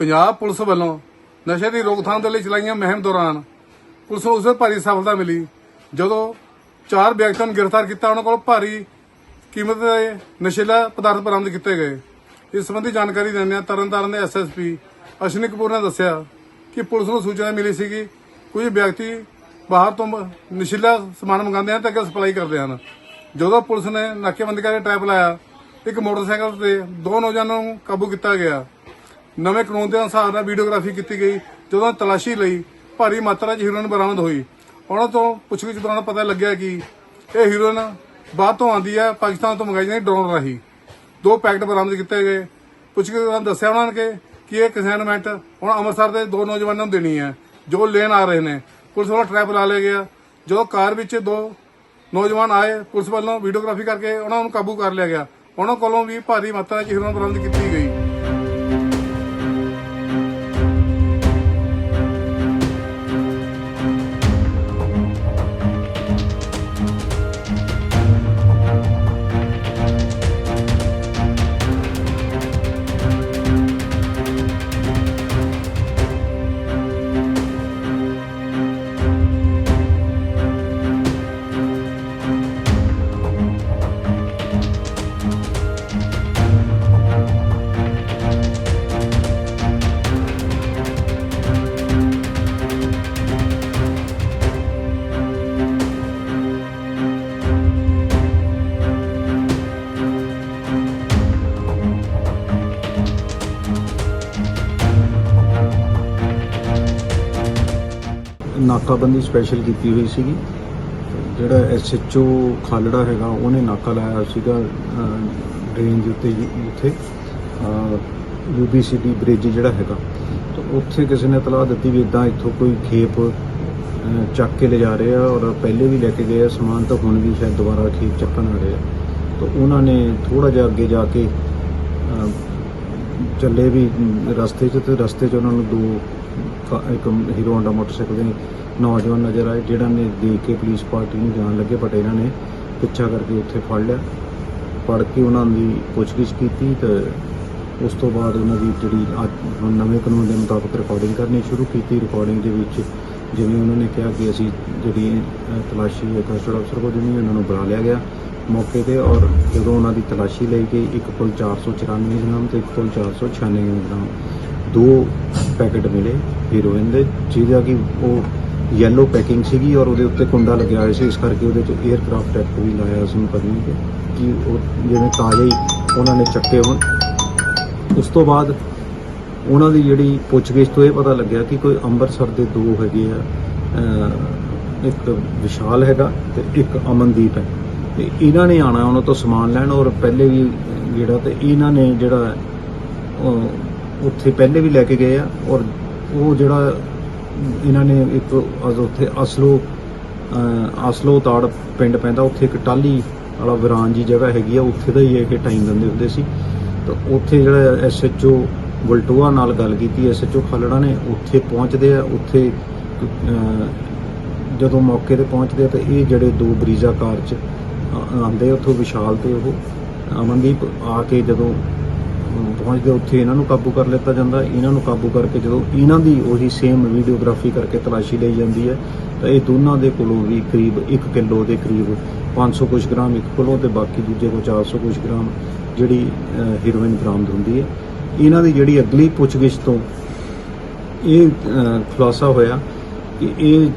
Punjab police ਵੱਲੋਂ ਨਸ਼ੇ ਦੀ ਰੋਕਥਾਮ ਦੇ ਲਈ ਚਲਾਈਆਂ ਮੁਹਿੰਮ ਦੌਰਾਨ ਪੁਲਿਸ ਨੂੰ ਉਸੇ ਭਾਰੀ ਸਫਲਤਾ ਮਿਲੀ। ਜਦੋਂ ਚਾਰ ਵਿਅਕਤੀਆਂ ਨੂੰ ਗ੍ਰਿਫਤਾਰ ਕੀਤਾ, ਉਹਨਾਂ ਕੋਲ ਭਾਰੀ ਕੀਮਤ ਦੇ ਨਸ਼ੀਲਾ ਪਦਾਰਥ ਬਰਾਮਦ ਕੀਤੇ ਗਏ। ਇਸ ਸੰਬੰਧੀ ਜਾਣਕਾਰੀ ਦਿੰਦਿਆਂ ਤਰਨਤਾਰਨ ਦੇ ਐਸਐਸਪੀ ਅਸ਼ਵਨੀ ਕਪੂਰ ਨੇ ਦੱਸਿਆ ਕਿ ਪੁਲਿਸ ਨੂੰ ਸੂਚਨਾ ਮਿਲੀ ਸੀ ਕਿ ਕੁਝ ਵਿਅਕਤੀ ਬਾਹਰ ਤੋਂ ਨਸ਼ੀਲਾ ਸਮਾਨ ਮੰਗਾਉਂਦੇ ਹਨ ਤੇ ਅੱਗੇ ਸਪਲਾਈ ਕਰਦੇ ਹਨ। ਜਦੋਂ ਪੁਲਿਸ ਨੇ ਨਾਕੇਬੰਦੀ ਕਰਕੇ ਟ੍ਰੈਪ ਲਾਇਆ, ਇੱਕ ਮੋਟਰਸਾਈਕਲ ਤੇ ਦੋ ਨੌਜਵਾਨਾਂ ਨੂੰ ਕਾਬੂ ਕੀਤਾ ਗਿਆ। ਨਵੇਂ ਕਾਨੂੰਨ ਦੇ ਅਨੁਸਾਰ ਨਾਲ ਵੀਡੀਓਗ੍ਰਾਫੀ ਕੀਤੀ ਗਈ, ਜਦੋਂ ਤਲਾਸ਼ੀ ਲਈ ਭਾਰੀ ਮਾਤਰਾ 'ਚ ਹੀਰੋਇਨ ਬਰਾਮਦ ਹੋਈ। ਉਹਨਾਂ ਤੋਂ ਪੁੱਛਗਿੱਛ ਦੌਰਾਨ ਪਤਾ ਲੱਗਿਆ ਕਿ ਇਹ ਹੀਰੋਇਨ ਬਾਹਰ ਤੋਂ ਆਉਂਦੀ ਹੈ, ਪਾਕਿਸਤਾਨ ਤੋਂ ਮੰਗਾਈ ਜਾਂਦੀ ਡਰੋਨ ਰਾਹੀਂ। ਦੋ ਪੈਕਟ ਬਰਾਮਦ ਕੀਤੇ ਗਏ। ਪੁੱਛਗਿੱਛ ਦੌਰਾਨ ਦੱਸਿਆ ਉਹਨਾਂ ਨੇ ਕਿ ਇਹ ਕਨਸਾਈਨਮੈਂਟ ਹੁਣ ਅੰਮ੍ਰਿਤਸਰ ਦੇ ਦੋ ਨੌਜਵਾਨਾਂ ਨੂੰ ਦੇਣੀ ਹੈ, ਜੋ ਲੈਣ ਆ ਰਹੇ ਨੇ। ਪੁਲਿਸ ਵੱਲੋਂ ਟ੍ਰੈਪ ਲਾ ਲਿਆ ਗਿਆ। ਜਦੋਂ ਕਾਰ ਵਿੱਚ ਦੋ ਨੌਜਵਾਨ ਆਏ, ਪੁਲਿਸ ਵੱਲੋਂ ਵੀਡੀਓਗ੍ਰਾਫੀ ਕਰਕੇ ਉਹਨਾਂ ਨੂੰ ਕਾਬੂ ਕਰ ਲਿਆ ਗਿਆ। ਉਹਨਾਂ ਕੋਲੋਂ ਵੀ ਭਾਰੀ ਮਾਤਰਾ 'ਚ ਹੀਰੋਇਨ ਬਰਾਮਦ ਕੀਤੀ ਗਈ। ਨਾਕਾਬੰਦੀ ਸਪੈਸ਼ਲ ਕੀਤੀ ਹੋਈ ਸੀਗੀ। ਜਿਹੜਾ ਐਸਐਚਓ ਖਾਲੜਾ ਹੈਗਾ, ਉਹਨੇ ਨਾਕਾ ਲਾਇਆ ਸੀਗਾ ਡਰੇਨ ਦੇ ਉੱਤੇ ਜੀ- ਉੱਥੇ। ਯੂਬੀਸੀਡੀ ਬ੍ਰਿਜ ਜਿਹੜਾ ਹੈਗਾ। ਤਾਂ ਉੱਥੇ ਕਿਸੇ ਨੇ ਤਲਾਹ ਦਿੱਤੀ ਵੀ ਇਦਾਂ ਇੱਥੋਂ ਕੋਈ ਖੇਪ ਚੱਕ ਕੇ ਲਿਜਾ ਰਹੇ ਆ ਔਰ ਪਹਿਲੇ ਵੀ ਲੈ ਕੇ ਗਏ ਆ। ਸਮਾਨ ਤਾਂ ਹੁਣ ਵੀ ਸ਼ਾਇਦ ਦੁਬਾਰਾ ਖੇਪ ਚੱਕਣ ਆ ਰਹੇ ਆ। ਤਾਂ ਉਹਨਾਂ ਨੇ ਥੋੜਾ ਜਿਹਾ ਅੱਗੇ ਜਾ ਕੇ ਚੱਲੇ ਵੀ ਰਸਤੇ 'ਚ ਤੇ ਰਸਤੇ 'ਚ ਉਹਨਾਂ ਨੂੰ ਦੋ ਕਾ- ਇੱਕ ਹੀਰੋ ਹੋਂਡਾ ਮੋਟਰਸਾਈਕਲ ਦੇ ਨੌਜਵਾਨ ਨਜ਼ਰ ਆਏ, ਜਿਹੜਾ ਨੇ ਦੇਖ ਕੇ ਪੁਲਿਸ ਪਾਰਟੀ ਨੂੰ ਜਾਣ ਲੱਗੇ ਬਟ ਇਹਨਾਂ ਨੇ ਪਿੱਛਾ ਕਰਕੇ ਉੱਥੇ ਫੜ ਲਿਆ। ਫੜ ਕੇ ਉਹਨਾਂ ਦੀ ਪੁੱਛਗਿੱਛ ਕੀਤੀ ਤੇ ਉਸ ਤੋਂ ਬਾਅਦ ਉਹਨਾਂ ਦੀ ਜਿਹੜੀ ਅੱਜ ਨਵੇਂ ਕਾਨੂੰਨ ਦੇ ਮੁਤਾਬਕ ਰਿਕਾਰਡਿੰਗ ਕਰਨੀ ਸ਼ੁਰੂ ਕੀਤੀ। ਰਿਕਾਰਡਿੰਗ ਦੇ ਵਿੱਚ ਜਿਵੇਂ ਉਹਨਾਂ ਨੇ ਕਿਹਾ ਕਿ ਅਸੀਂ ਜਿਹੜੀ ਤਲਾਸ਼ੀ ਹੈ ਕਸਟਡ ਅਫਸਰ ਕੋਲ ਜਿਵੇਂ ਉਹਨਾਂ ਨੂੰ ਬੁਲਾ ਲਿਆ ਗਿਆ ਮੌਕੇ ਤੇ ਔਰ ਜਦੋਂ ਉਹਨਾਂ ਦੀ ਤਲਾਸ਼ੀ ਲਈ ਗਈ, ਇੱਕ ਕੋਲ 494 ਗ੍ਰਾਮ ਤੇ ਇੱਕ ਕੋਲ 496 ਗ੍ਰਾਮ ਦੋ ਪੈਕੇਟ ਮਿਲੇ ਹੀਰੋਇਨ ਦੇ, ਜਿਹਦਾ ਕਿ ਉਹ ਯੈਲੋ ਪੈਕਿੰਗ ਸੀਗੀ ਔਰ ਉਹਦੇ ਉੱਤੇ ਕੁੰਡਾ ਲੱਗਿਆ ਹੋਇਆ ਸੀ, ਇਸ ਕਰਕੇ ਉਹਦੇ ਚ 에ਅਰਕ੍ਰਾਫਟ ਐਕਟ ਵੀ ਲਾਇਆ ਸੀ ਮੁਕੱਦਮੇ ਤੇ ਕਿ ਉਹ ਜਿਵੇਂ ਤਾਜ਼ੇ ਉਹਨਾਂ ਨੇ ਚੱਕੇ ਹੋਣ। ਉਸ ਤੋਂ ਬਾਅਦ ਉਹਨਾਂ ਦੀ ਜਿਹੜੀ ਪੁੱਛਗਿੱਛ ਤੋਂ ਇਹ ਪਤਾ ਲੱਗਿਆ ਕਿ ਕੋਈ ਅੰਮ੍ਰਿਤਸਰ ਦੇ ਦੋ ਹੈਗੇ ਆ ਇੱਕ ਵਿਸ਼ਾਲ ਹੈਗਾ ਤੇ ਇੱਕ ਅਮਨਦੀਪ ਹੈ। ਤੇ ਇਹਨਾਂ ਨੇ ਆਣਾ ਉਹਨਾਂ ਤੋਂ ਸਮਾਨ ਲੈਣ ਔਰ ਪਹਿਲੇ ਵੀ ਜਿਹੜਾ ਤੇ ਇਹਨਾਂ ਨੇ ਜਿਹੜਾ ਉੱਥੇ ਪਹਿਲੇ ਵੀ ਲੈ ਕੇ ਗਏ ਆ ਔਰ ਉਹ ਜਿਹੜਾ ਇਹਨਾਂ ਨੇ ਇੱਕ ਅਜ ਉੱਥੇ ਅਸਲੋ ਅਸਲੋ ਤਾੜ ਪਿੰਡ ਪੈਂਦਾ, ਉੱਥੇ ਇੱਕ ਟਾਲੀ ਵਾਲਾ ਵਿਰਾਨ ਜੀ ਜਗ੍ਹਾ ਹੈਗੀ ਆ, ਉੱਥੇ ਦਾ ਹੀ ਇਹ ਟਾਈਮ ਦਿੰਦੇ ਹੁੰਦੇ ਸੀ। ਤਾਂ ਉੱਥੇ ਜਿਹੜਾ ਐਸਐਚਓ ਬਲਟੋਆ ਨਾਲ ਗੱਲ ਕੀਤੀ ਐਸਐਚਓ ਖਾਲੜਾ ਨੇ, ਉੱਥੇ ਪਹੁੰਚਦੇ ਆ, ਉੱਥੇ ਜਦੋਂ ਮੌਕੇ ਤੇ ਪਹੁੰਚਦੇ ਆ ਤਾਂ ਇਹ ਜਿਹੜੇ ਦੋ ਬਰੀਜ਼ਾ ਕਾਰ ਚ ਆਉਂਦੇ ਉੱਥੋਂ ਵਿਸ਼ਾਲ ਤੇ ਉਹ, ਅਮਨਦੀਪ ਆ ਕੇ ਜਦੋਂ ਪਹੁੰਚਦੇ ਉੱਥੇ ਇਹਨਾਂ ਨੂੰ ਕਾਬੂ ਕਰ ਲਿੱਤਾ ਜਾਂਦਾ। ਇਹਨਾਂ ਨੂੰ ਕਾਬੂ ਕਰਕੇ ਜਦੋਂ ਇਹਨਾਂ ਦੀ ਉਹੀ ਸੇਮ ਵੀਡੀਓਗ੍ਰਾਫੀ ਕਰਕੇ ਤਲਾਸ਼ੀ ਲਈ ਜਾਂਦੀ ਹੈ, ਤਾਂ ਇਹ ਦੋਨਾਂ ਦੇ ਕੋਲੋਂ ਵੀ ਕਰੀਬ 1 ਕਿਲੋ ਦੇ ਕਰੀਬ 500 ਕੁਝ ਗ੍ਰਾਮ ਇੱਕ ਕੋਲੋਂ ਤੇ ਬਾਕੀ ਦੂਜੇ ਕੋਲ 400 ਕੁਝ ਗ੍ਰਾਮ ਜਿਹੜੀ ਹੀਰੋਇਨ ਬਰਾਮਦ ਹੁੰਦੀ ਹੈ। ਇਹਨਾਂ ਦੀ ਜਿਹੜੀ ਅਗਲੀ ਪੁੱਛਗਿੱਛ ਤੋਂ ਇਹ ਖੁਲਾਸਾ ਹੋਇਆ ਕਿ ਇਹ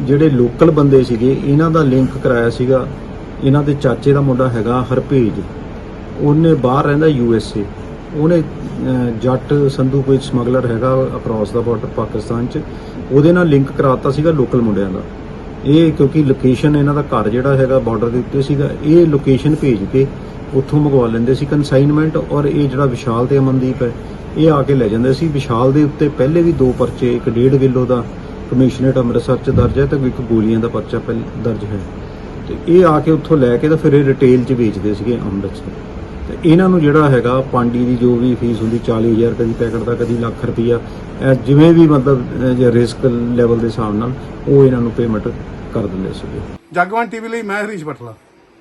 ਜਿਹੜੇ ਲੋਕਲ ਬੰਦੇ ਸੀਗੇ, ਇਹਨਾਂ ਦਾ ਲਿੰਕ ਕਰਾਇਆ ਸੀਗਾ। ਇਹਨਾਂ ਦੇ ਚਾਚੇ ਦਾ ਮੁੰਡਾ ਹੈਗਾ ਹਰਪੇਜ ਉਹਨੇ ਬਾਹਰ ਰਹਿੰਦਾ ਯੂ ਐਸ ਏ। ਉਹਨੇ ਜੱਟ ਸੰਧੂ ਕੋਈ ਸਮਗਲਰ ਹੈਗਾ ਅਕ੍ਰੋਸ ਦਾ ਬਾਰਡਰ ਪਾਕਿਸਤਾਨ ਚ, ਉਹਦੇ ਨਾਲ ਲਿੰਕ ਕਰਾਤਾ ਸੀਗਾ ਲੋਕਲ ਮੁੰਡਿਆਂ ਦਾ। ਇਹ ਕਿਉਂਕਿ ਲੋਕੇਸ਼ਨ ਇਹਨਾਂ ਦਾ ਘਰ ਜਿਹੜਾ ਹੈਗਾ ਬਾਰਡਰ ਦੇ ਉੱਤੇ ਸੀਗਾ, ਇਹ ਲੋਕੇਸ਼ਨ ਭੇਜ ਕੇ ਉੱਥੋਂ ਮੰਗਵਾ ਲੈਂਦੇ ਸੀ ਕਨਸਾਈਨਮੈਂਟ ਔਰ ਇਹ ਜਿਹੜਾ ਵਿਸ਼ਾਲ ਤੇ ਅਮਨਦੀਪ ਹੈ, ਇਹ ਆ ਕੇ ਲੈ ਜਾਂਦੇ ਸੀ। ਵਿਸ਼ਾਲ ਦੇ ਉੱਤੇ ਪਹਿਲੇ ਵੀ ਦੋ ਪਰਚੇ, ਇੱਕ ਡੇਢ ਕਿਲੋ ਦਾ ਕਮਿਸ਼ਨਰੇਟ ਅੰਮ੍ਰਿਤਸਰ ਚ ਦਰਜ ਹੈ ਤੇ ਇੱਕ ਗੋਲੀਆਂ ਦਾ ਪਰਚਾ ਪਹਿਲ ਦਰਜ ਹੈ। ਤੇ ਇਹ ਆ ਕੇ ਉੱਥੋਂ ਲੈ ਕੇ ਤਾਂ ਫਿਰ ਇਹ ਰਿਟੇਲ 'ਚ ਵੇਚਦੇ ਸੀਗੇ ਅੰਮ੍ਰਿਤਸਰ। ਤੇ ਇਹਨਾਂ ਨੂੰ ਜਿਹੜਾ ਹੈਗਾ, ਪਾਂਡੀ ਦੀ ਜੋ ਵੀ ਫੀਸ ਹੁੰਦੀ 40000 ਕਦੀ ਪੈਕਟ ਦਾ, ਕਦੀ ਲੱਖ ਰੁਪਈਆ ਜਿਵੇਂ ਵੀ ਮਤਲਬ ਰਿਸਕ ਲੈਵਲ ਦੇ ਹਿਸਾਬ ਨਾਲ ਉਹ ਇਹਨਾਂ ਨੂੰ ਪੇਮੈਂਟ ਕਰ ਦਿੰਦੇ ਸੀਗੇ। ਜਗਵੰਤ ਟੀਵੀ ਲਈ ਮੈਂ ਹਰੀਸ਼ ਬਟਲਾ।